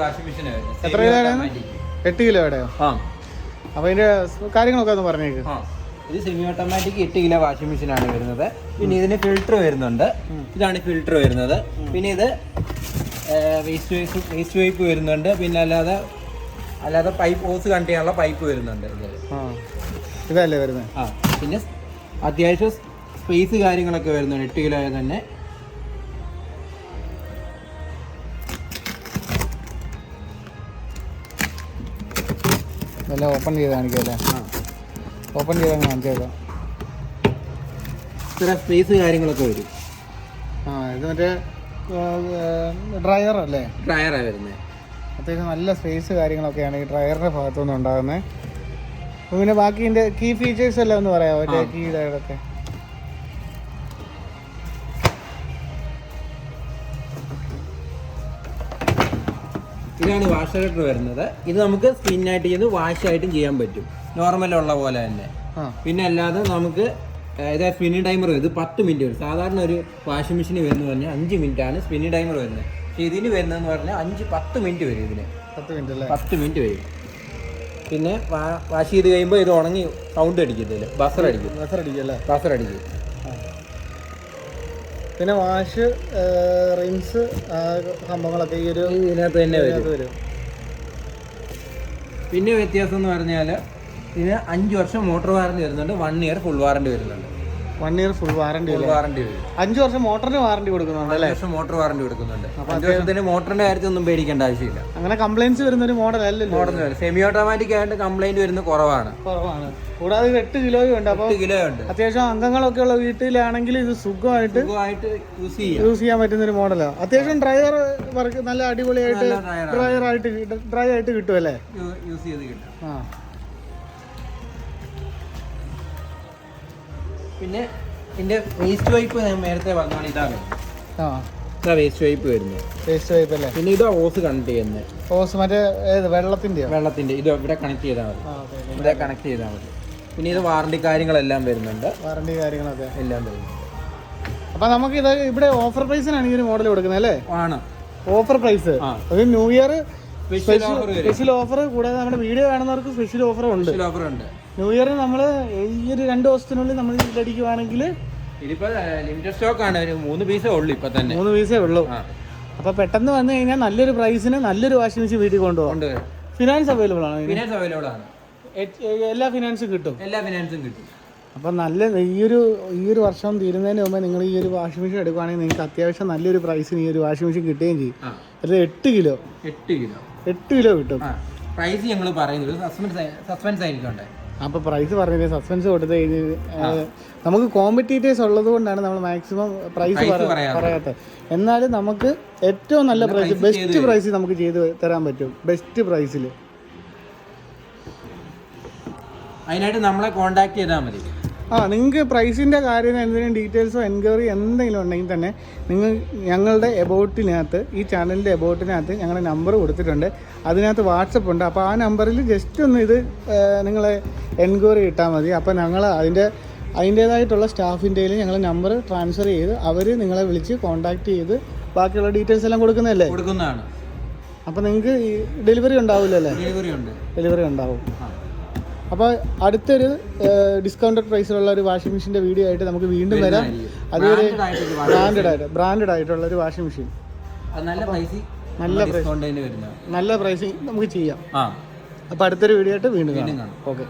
Washing എത്ര എട്ട് കിലോയുടെയോ ആ. അപ്പോൾ അതിന്റെ കാര്യങ്ങളൊക്കെ ഒന്ന് പറഞ്ഞേക്ക്. ആ. ഇത് സെമി ഓട്ടോമാറ്റിക് എട്ട് കിലോ വാഷിംഗ് മെഷീൻ ആണ് വരുന്നത്. പിന്നെ ഇതിന് ഫിൽറ്റർ വരുന്നുണ്ട്. ഇതാണ് ഫിൽറ്റർ വരുന്നത്. പിന്നെ ഇത് വേസ്റ്റ് വേസ്റ്റ് വേസ്റ്റ് പൈപ്പ് വരുന്നുണ്ട്. പിന്നെ അല്ലാതെ അല്ലാതെ പൈപ്പ് ഓസ് കണക്ട് ചെയ്യാനുള്ള പൈപ്പ് വരുന്നുണ്ട് ഇതിൽ ആ. ഇതല്ലേ വരുന്നത് ആ. പിന്നെ അത്യാവശ്യം സ്പേസ് കാര്യങ്ങളൊക്കെ വരുന്നുണ്ട്. എട്ട് കിലോ തന്നെ. ഇതെല്ലാം ഓപ്പൺ ചെയ്ത് കാണിക്കല്ലേ? ആ. ഓപ്പൺ ചെയ്ത് കാണിച്ചേക്കാം ഇത്ര സ്പേസ് കാര്യങ്ങളൊക്കെ വരും. ആ ഇത് മറ്റേ ഡ്രയർ അല്ലേ? ഡ്രയറാണ് വരുന്നത് അത്യാവശ്യം നല്ല സ്പേസ് കാര്യങ്ങളൊക്കെയാണ് ഈ ഡ്രയറിന്റെ ഭാഗത്തുനിന്ന് ഉണ്ടാകുന്നത്. പിന്നെ ബാക്കി ഇതിന്റെ കീ ഫീച്ചേഴ്സ് എല്ലാം ഒന്ന് പറയാമോ? മറ്റേ കീയുടെ ഇതാണ് വാഷ് കട്ടർ വരുന്നത്. ഇത് നമുക്ക് സ്പിന്നായിട്ട് ചെയ്ത് വാഷ് ആയിട്ടും ചെയ്യാൻ പറ്റും. നോർമൽ ഉള്ള പോലെ തന്നെ. പിന്നെ അല്ലാതെ നമുക്ക് ഇത് സ്പിന്നിങ് ടൈമർ ഇത് പത്ത് മിനിറ്റ് വരും. സാധാരണ ഒരു വാഷിംഗ് മെഷീന് വരുന്നത് പറഞ്ഞാൽ അഞ്ച് മിനിറ്റ് ആണ് സ്പിന്നി ടൈമർ വരുന്നത്. പക്ഷേ ഇതിന് വരുന്നതെന്ന് പറഞ്ഞാൽ അഞ്ച് പത്ത് മിനിറ്റ് വരും ഇതിന്. പത്ത് മിനിറ്റ് അല്ലേ? പത്ത് മിനിറ്റ് വരും. പിന്നെ വാഷ് ചെയ്ത് കഴിയുമ്പോൾ ഇത് ഉണങ്ങി സൗണ്ട് അടിക്കും ഇതിൽ ബസർ അടിക്കും. ബസർ അടിക്കും അല്ലേ? ബസർ അടിക്കും. പിന്നെ വാഷ് റിംസ് സംഭവങ്ങളൊക്കെ ഈ ഒരു ഇതിനകത്ത് തന്നെ വരും. പിന്നെ വ്യത്യാസം എന്ന് പറഞ്ഞാൽ ഇതിന് അഞ്ച് വർഷം മോട്ടോർ വാറണ്ടി വരുന്നുണ്ട്. വൺ ഇയർ ഫുൾ വാറണ്ടി വരുന്നുണ്ട്. One year full warranty warranty വരും. അഞ്ച് വർഷം മോട്ടറിന് വാറണ്ടി കൊടുക്കുന്നുണ്ട് അല്ലേ വർഷം മോട്ടർ വാറണ്ടി കൊടുക്കുന്നുണ്ട്. അഞ്ച് വർഷത്തിന് മോട്ടറിന്റെ കാര്യത്തിൽ ഒന്നും പേടിക്കേണ്ട ആവശ്യമില്ല. അങ്ങനെ കംപ്ലൈൻസ് വരുന്ന ഒരു മോഡൽ അല്ലല്ലോ മോഡൽ സെമി ഓട്ടോമാറ്റിക് ആയിട്ട് കംപ്ലൈന്റ് വരുന്നത് കുറവാണ്. കുറവാണ്. കൂടാതെ എട്ട് കിലോയും ഉണ്ട്. അപ്പോൾ കിലോ ഉണ്ട്. അത്യാവശ്യം അംഗങ്ങളൊക്കെ ഉള്ള വീട്ടിലാണെങ്കിൽ ഇത് സുഖമായിട്ട് യൂസ് ചെയ്യാം. യൂസ് ചെയ്യാൻ പറ്റുന്ന ഒരു മോഡലാണ് അത്യാവശ്യം ഡ്രയർ വർക്ക് നല്ല അടിപൊളിയായിട്ട് ഡ്രയർ ആയിട്ട് ഡ്രൈ ആയിട്ട് കിട്ടും അല്ലേ? യൂസ് ചെയ്ത് കിട്ടും. ആ. പിന്നെ ഇതിന്റെ വേസ്റ്റ് വൈപ്പ് ഞാൻ നേരത്തെ പറഞ്ഞാണ് ഇതാണ്. ആ. ഇതാ വേസ്റ്റ് വൈപ്പ് വരുന്നത് വേസ്റ്റ് വൈപ്പ് അല്ലേ? പിന്നെ ഇതാ ഓസ് കണക്ട് ചെയ്യുന്നത് ഓസ് മറ്റേ ഏത് വെള്ളത്തിന്റെ ഇത് ഇവിടെ കണക്ട് ചെയ്താൽ മതി. ഇവിടെ കണക്ട് ചെയ്താൽ മതി. പിന്നെ ഇത് വാറണ്ടി കാര്യങ്ങളെല്ലാം വരുന്നുണ്ട്. വാറണ്ടി കാര്യങ്ങളൊക്കെ. എല്ലാം വരുന്നുണ്ട്. അപ്പൊ നമുക്ക് ഇത് ഇവിടെ ഓഫർ പ്രൈസിനാണ് ഈ ഒരു മോഡൽ കൊടുക്കുന്നത് അല്ലേ? ആണ്. ഓഫർ പ്രൈസ് അത് ന്യൂ ഇയർ സ്പെഷ്യൽ ഓഫർ വരും. സ്പെഷ്യൽ ഓഫർ കൂടാതെ നമ്മുടെ വീഡിയോ കാണുന്നവർക്ക് സ്പെഷ്യൽ ഓഫറും ഉണ്ട്. സ്പെഷ്യൽ ഓഫർ ഉണ്ട്. ന്യൂ ഇയറിന് നമ്മൾ ഈ ഒരു രണ്ട് ദിവസത്തിനുള്ളിൽ നമ്മൾ ഇതടിക്കുവാണെങ്കിൽ ഇതിപ്പോ ലിമിറ്റഡ് സ്റ്റോക്ക് ആണ്. ഒരു മൂന്ന് പീസേ ഉള്ളൂ ഇപ്പൊ തന്നെ. മൂന്ന് പീസേ ഉള്ളൂ. അപ്പൊ പെട്ടെന്ന് വന്നു കഴിഞ്ഞാൽ നല്ലൊരു പ്രൈസിന് നല്ലൊരു വാഷിംഗ് മെഷീൻ വീട്ടിൽ കൊണ്ടുപോകും ഫിനാൻസ് അവൈലബിൾ ആണ്. ഫിനാൻസ് അവൈലബിൾ ആണ്. എല്ലാ ഫിനാൻസും കിട്ടും. എല്ലാ ഫിനാൻസും കിട്ടും. അപ്പം നല്ല ഈ ഒരു ഈ ഒരു വർഷം തീരുന്നതിന് മുമ്പ് നിങ്ങൾ ഈ ഒരു വാഷിംഗ് മെഷീൻ എടുക്കുകയാണെങ്കിൽ നിങ്ങൾക്ക് അത്യാവശ്യം നല്ലൊരു പ്രൈസിന് ഈ ഒരു വാഷിംഗ് മെഷീൻ കിട്ടുകയും ചെയ്യും. അത് എട്ട് കിലോ. എട്ട് കിലോ. എട്ട് കിലോ കിട്ടും. പ്രൈസ് ഞങ്ങൾ പറയുന്നത്. സസ്പെൻസ് സസ്പെൻസ് ആയിരിക്കണ്ടേ അപ്പോൾ പ്രൈസ് പറഞ്ഞത് സസ്പെൻസ് കൊടുത്തു കഴിഞ്ഞ് നമുക്ക് കോമ്പറ്റീറ്റേഴ്സ് ഉള്ളത് കൊണ്ടാണ് നമ്മൾ മാക്സിമം പ്രൈസ്. പറയാത്തത്. എന്നാലും നമുക്ക് ഏറ്റവും നല്ല പ്രൈസ് ബെസ്റ്റ് പ്രൈസ് നമുക്ക് ചെയ്ത് തരാൻ പറ്റും. ബെസ്റ്റ് പ്രൈസിൽ അതിനായിട്ട് നമ്മളെ കോണ്ടാക്ട് ചെയ്താൽ മതി. ആ നിങ്ങൾക്ക് പ്രൈസിന്റെ കാര്യം എന്തെങ്കിലും ഡീറ്റെയിൽസോ എൻക്വയറി എന്തെങ്കിലും ഉണ്ടെങ്കിൽ തന്നെ നിങ്ങൾ ഞങ്ങളുടെ എബോട്ടിനകത്ത് ഈ ചാനലിന്റെ എബോട്ടിനകത്ത് ഞങ്ങളുടെ നമ്പർ കൊടുത്തിട്ടുണ്ട്. അതിനകത്ത് വാട്സപ്പ് ഉണ്ട്. അപ്പോൾ ആ നമ്പറിൽ ജസ്റ്റ് ഒന്ന് ഇത് നിങ്ങൾ എൻക്വയറി ഇട്ടാൽ മതി. അപ്പോൾ ഞങ്ങൾ അതിന്റെ അതിന്റേതായിട്ടുള്ള സ്റ്റാഫിന്റെ ഞങ്ങൾ നമ്പർ ട്രാൻസ്ഫർ ചെയ്ത് അവർ നിങ്ങളെ വിളിച്ച് കോൺടാക്ട് ചെയ്ത് ബാക്കിയുള്ള ഡീറ്റെയിൽസ് എല്ലാം കൊടുക്കുന്നതല്ലേ? കൊടുക്കുന്നതാണ്. അപ്പോൾ നിങ്ങൾക്ക് ഡെലിവറി ഉണ്ടാവില്ലല്ലേ? ഡെലിവറി ഉണ്ട്. ഡെലിവറി ഉണ്ടാവും. അപ്പോൾ അടുത്തൊരു ഡിസ്കൗണ്ടഡ് പ്രൈസിലുള്ള ഒരു വാഷിംഗ് മെഷീന്റെ വീഡിയോ ആയിട്ട് നമുക്ക് വീണ്ടും വരാം. അതൊരു ബ്രാൻഡഡ് ആയിട്ട് ബ്രാൻഡഡ് ആയിട്ടുള്ള ഒരു വാഷിംഗ് മെഷീൻ നല്ല പ്രൈസ് നല്ല വരുന്നത്. നല്ല പ്രൈസിങ് നമുക്ക് ചെയ്യാം. അപ്പോൾ അടുത്തൊരു വീഡിയോ ആയിട്ട് വീണ്ടും കാണാം. ഓക്കെ